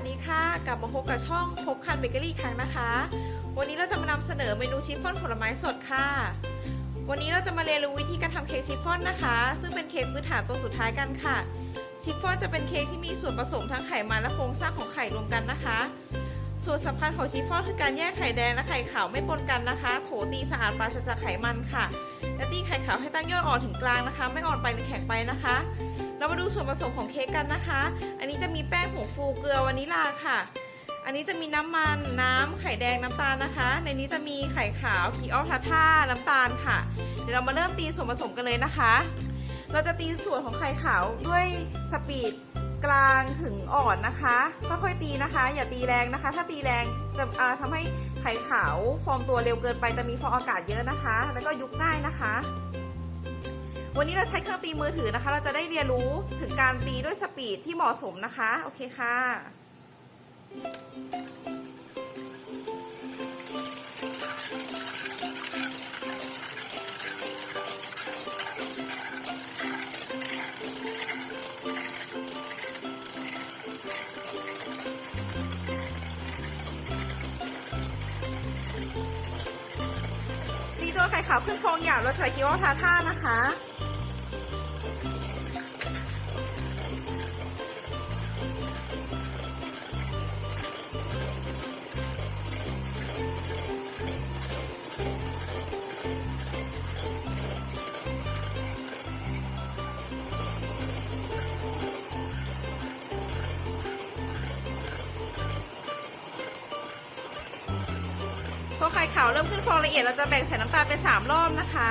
วัสดีค่ะ กลับมาพบกับช่องพบคันเบเกอรี่ครั้งนะคะ วันนี้เราจะมานำเสนอเมนูชิฟฟ่อนผลไม้สดค่ะ วันนี้เราจะมาเรียนรู้วิธีการทำเค้กชิฟฟ่อนนะคะ ซึ่งเป็นเค้กพื้นฐานตัวสุดท้ายกันค่ะ ชิฟฟ่อนจะเป็นเค้กที่มีส่วนผสมทั้งไขมันและโครงสร้างของไข่รวมกันนะคะ ส่วนสำคัญของชิฟฟ่อนคือการแยกไข่แดงและไข่ขาวไม่ปนกันนะคะ โถตีสะอาดปราศจากไขมันค่ะ และตีไข่ขาวให้ตั้งยอดอ่อนถึงกลางนะคะ ไม่อ่อนไปหรือแข็งไปนะคะ เรามาดูส่วนผสมของเค้กกันนะคะ อันนี้จะมีแป้งผงฟูเกลือวานิลาค่ะ อันนี้จะมีน้ำมันน้ำไข่แดงน้ำตาลนะคะ ในนี้จะมีไข่ขาวคีออลทาท่าน้ำตาลค่ะ เดี๋ยวเรามาเริ่มตีส่วนผสมกันเลยนะคะ เราจะตีส่วนของไข่ขาวด้วยสปีดกลางถึงอ่อนนะคะค่อยๆตีนะคะ อย่าตีแรงนะคะ ถ้าตีแรงจะอ่าทำให้ไข่ขาวฟอร์มตัวเร็วเกินไปจะมีฟองอากาศเยอะนะคะ แล้วก็ยุบง่ายนะคะ วันนี้เราใช้เครื่องตีมือถือนะคะ เราจะได้เรียนรู้ถึงการตีด้วยสปีดที่เหมาะสมนะคะ โอเคค่ะ ขาวขึ้นโครงหยาบราใส่คิวทาท่านะคะ ไข่ขาวเริ่มขึ้นฟองละเอียดเราจะแบ่งใส่น้ำตาลเป็นสามรอบนะคะ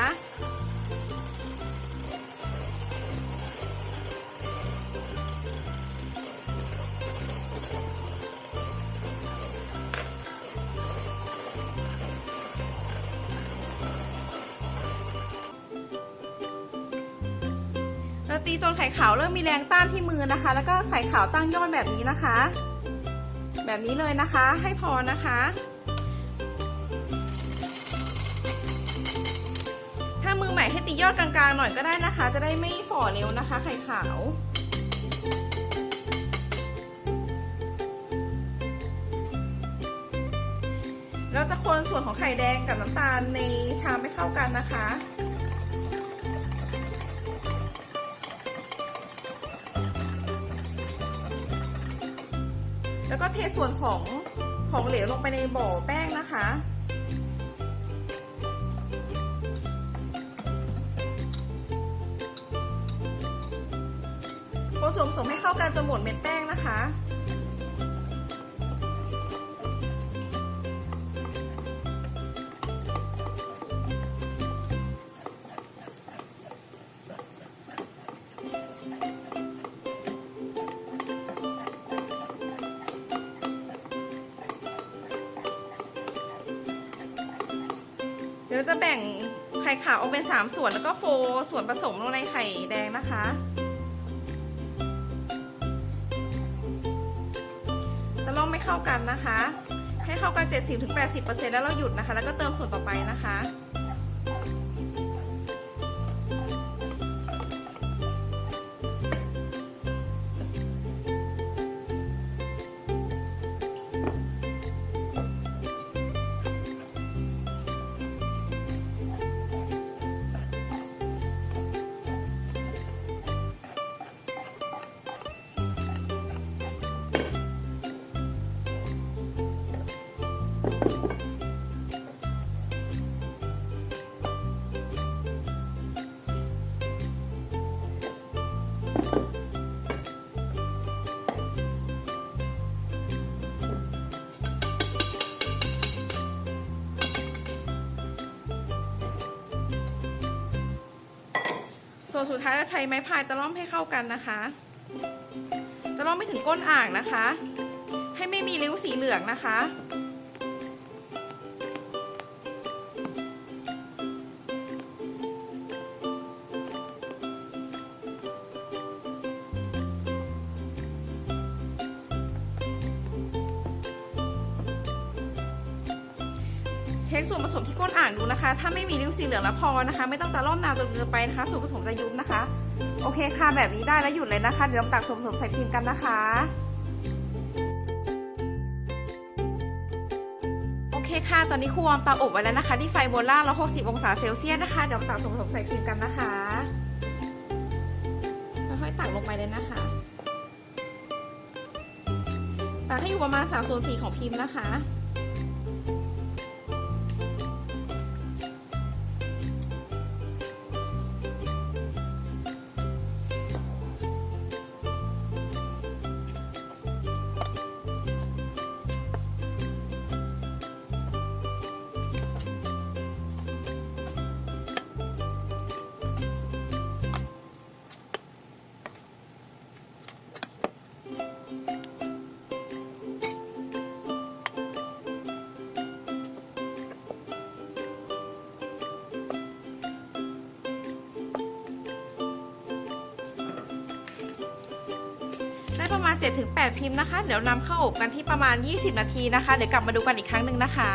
เราตีจนไข่ขาวเริ่มมีแรงต้านที่มือนะคะ แล้วก็ไข่ขาวตั้งยอดแบบนี้นะคะ แบบนี้เลยนะคะ ให้พอนะคะ ถ้ามือใหม่ให้ตียอดกลางๆหน่อยก็ได้นะคะ จะได้ไม่ฝ่อเร็วนะคะ ไข่ขาวเราจะคนส่วนของไข่แดงกับน้ำตาลในชามให้เข้ากันนะคะ แล้วก็เทส่วนของของเหลวลงไปในบ่อแป้งนะคะ ผสมสมให้เข้ากันจนหมดเม็ดแป้งนะคะ เดี๋ยวจะแบ่งไข่ขาวออกเป็น 3 ส่วนแล้วก็โฟส่วนผสมลงในไข่แดงนะคะ เข้ากันนะคะ ให้เข้ากัน 70-80%แล้วเราหยุดนะคะ แล้วก็เติมส่วนต่อไปนะคะ สุดท้ายจะใช้ไม้พายตะล่อมให้เข้ากันนะคะ ตะล่อมไม่ถึงก้นอ่างนะคะ ให้ไม่มีริ้วสีเหลืองนะคะ ช็ส่วนผสมที่ก้นอ่างดูนะคะ ถ้าไม่มีริ้วสีเหลืองแล้วพอนะคะ ไม่ต้องตะล่อมนานจนเกินไปนะคะ ส่วนผสมจะยุบนะคะ โอเคค่ะแบบนี้ได้แล้วหยุดเลยนะคะ เดี๋ยวตักส่วนผสมใส่พิมพ์กันนะคะโอเคค่ะ ตอนนี้ครูวอมตาอบไว้แล้วนะคะ ที่ไฟบนล่างแล้ว60 องศาเซลเซียสนะคะ เดี๋ยวตักส่วนผสมใส่พิมพ์กันนะคะ ค่อยๆตักลงไปเลยนะคะ ตักให้อยู่ประมาณ3ส่วน4ของพิมพ์นะคะ 7-8 พิมพ์นะคะ เดี๋ยวนำเข้าอบกันที่ประมาณ 20 นาทีนะคะ เดี๋ยวกลับมาดูกันอีกครั้งหนึ่งนะคะ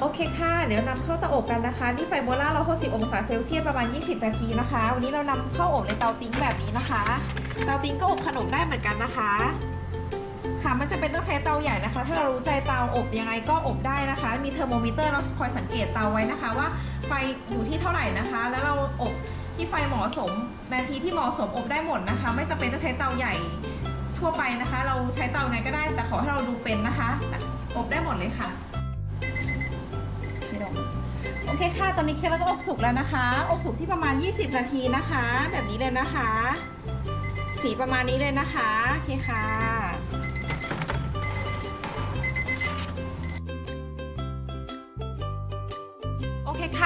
โอเคค่ะ เดี๋ยวนำเข้าเตาอบกันนะคะที่ไฟโบล่า160องศาเซลเซียสประมาณ 20 นาทีนะคะ วันนี้เรานำเข้าอบในเตาติ้งแบบนี้นะคะ เตาติ้งก็อบขนมได้เหมือนกันนะคะ ค่ะมันจะเป็นต้องใช้เตาใหญ่นะคะ ถ้าเรารู้ใจเตาอบยังไงก็อบได้นะคะ มีเทอร์โมมิเตอร์เราคอยสังเกตเตาไว้นะคะว่าไฟอยู่ที่เท่าไหร่นะคะ แล้วเราอบ ที่ไฟเหมาะสม นาทีที่เหมาะสมอบได้หมดนะคะ ไม่จำเป็นต้องใช้เตาใหญ่ทั่วไปนะคะ เราใช้เตาไงก็ได้ แต่ขอให้เราดูเป็นนะคะ อบได้หมดเลยค่ะโอเคค่ะ ตอนนี้เค้กเราก็อบสุกแล้วนะคะ อบสุกที่ประมาณ 20 นาทีนะคะ แบบนี้เลยนะคะ สีประมาณนี้เลยนะคะ โอเคค่ะ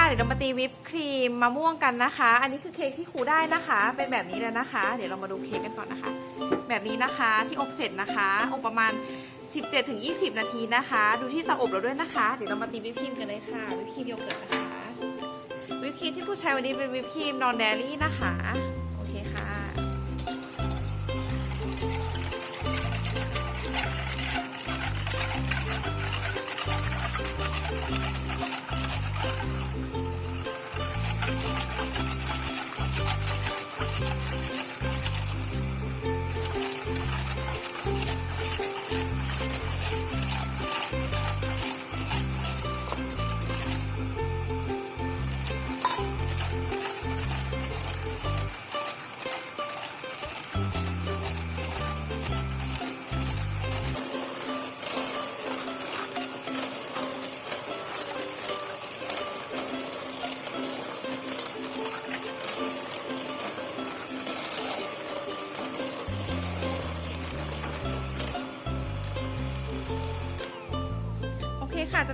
เดี๋ยวเรามาตีวิปครีมมะม่วงกันนะคะ อันนี้คือเค้กที่ครูได้นะคะ เป็นแบบนี้เลยนะคะ เดี๋ยวเรามาดูเค้กกันก่อนนะคะ แบบนี้นะคะที่อบเสร็จนะคะอบประมาณ 17-20 นาทีนะคะ ดูที่เตาอบเราด้วยนะคะ เดี๋ยวเรามาตีวิปครีมกันเลยค่ะวิปครีมโยเกิร์ตนะคะวิปครีมที่ผู้ใช้วันนี้เป็นวิปครีมนอนเดลี่นะคะ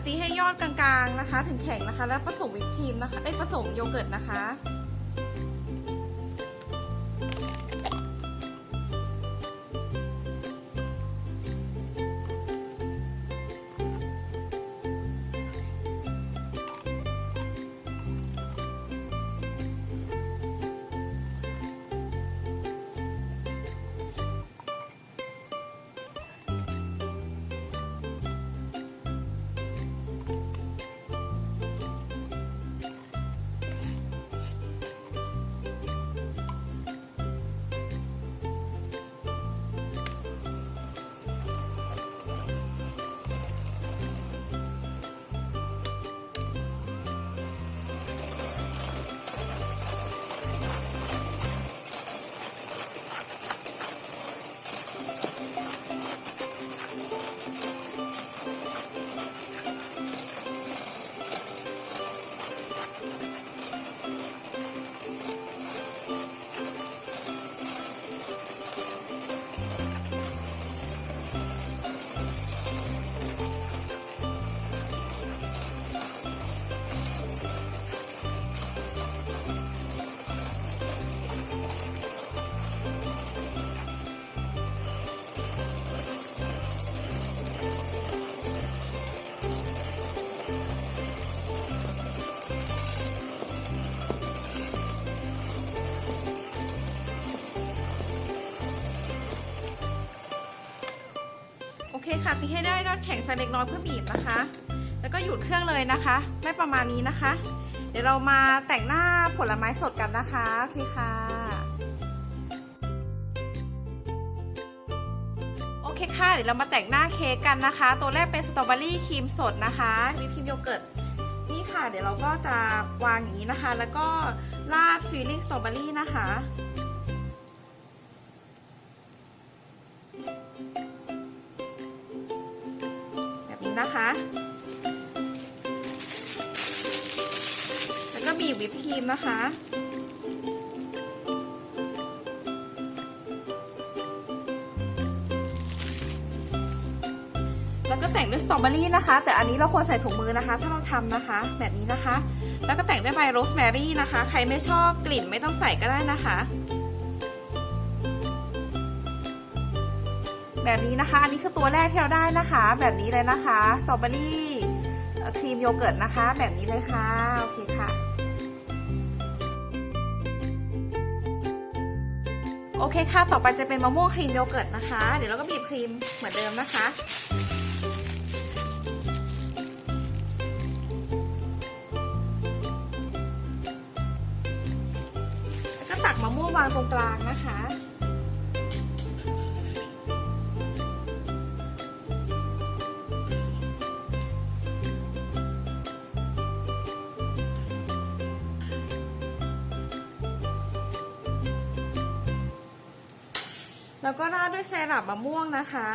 ตีให้ยอดกลางๆนะคะ ถึงแข็งนะคะ แล้วผสมวิปครีมนะคะ เอ้ยผสมโยเกิร์ตนะคะ โอเคค่ะตีให้ได้ยอดแข็งสักเล็กน้อยเพื่อบีบนะคะ แล้วก็หยุดเครื่องเลยนะคะ ได้ประมาณนี้นะคะ เดี๋ยวเรามาแต่งหน้าผลไม้สดกันนะคะโอเคค่ะโอเคค่ะเดี๋ยวเรามาแต่งหน้าเค้กกันนะคะ ตัวแรกเป็นสตรอเบอรี่ครีมสดนะคะวิปครีมโยเกิร์ตนี่ค่ะ เดี๋ยวเราก็จะวางอย่างนี้นะคะ แล้วก็ราดฟิลลิ่งสตรอเบอรี่นะคะ แล้วก็บีบวิปครีมนะคะ แล้วก็แต่งด้วยสตรอเบอรี่นะคะ แต่อันนี้เราควรใส่ถุงมือนะคะ ถ้าเราทำนะคะ แบบนี้นะคะ แล้วก็แต่งด้วยใบโรสแมรี่นะคะ ใครไม่ชอบกลิ่นไม่ต้องใส่ก็ได้นะคะแบบนี้นะคะ อันนี้คือตัวแรกที่เราได้นะคะ แบบนี้เลยนะคะ สตรอเบอรี่ครีมโยเกิร์ตนะคะ แบบนี้เลยค่ะ โอเคค่ะ โอเคค่ะ ต่อไปจะเป็นมะม่วงครีมโยเกิร์ตนะคะ เดี๋ยวเราก็บีบครีมเหมือนเดิมนะคะ แล้วก็ตักมะม่วงวางตรงกลางนะคะ แล้วก็ราดด้วยไซรัปมะม่วงนะคะ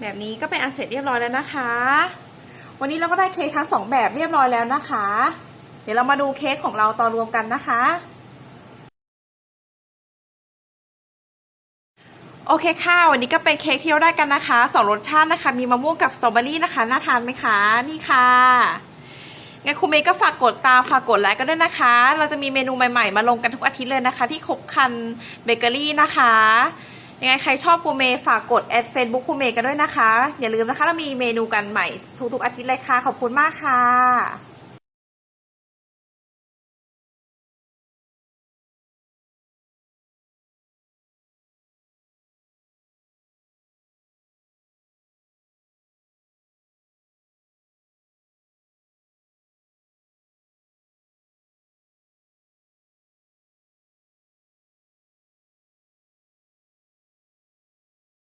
แบบนี้ก็เป็นอันเสร็จเรียบร้อยแล้วนะคะ วันนี้เราก็ได้เค้กทั้งสองแบบเรียบร้อยแล้วนะคะ เดี๋ยวเรามาดูเค้กของเราตอนรวมกันนะคะโอเคค่ะ วันนี้ก็เป็นเค้กที่เราได้กันนะคะสองรสชาตินะคะ มีมะม่วงกับสตรอเบอรี่นะคะ น่าทานไหมคะ นี่ค่ะ งั้นครูเมย์ก็ฝากกดตามฝากกดไลค์กันด้วยนะคะ เราจะมีเมนูใหม่ๆ มาลงกันทุกอาทิตย์เลยนะคะ ที่คบคันเบเกอรี่นะคะ ยังไงใครชอบครูเมย์ฝากกดแอดเฟซบุ๊กครูเมย์กันด้วยนะคะ อย่าลืมนะคะเรามีเมนูกันใหม่ทุกๆอาทิตย์เลยค่ะ ขอบคุณมากค่ะ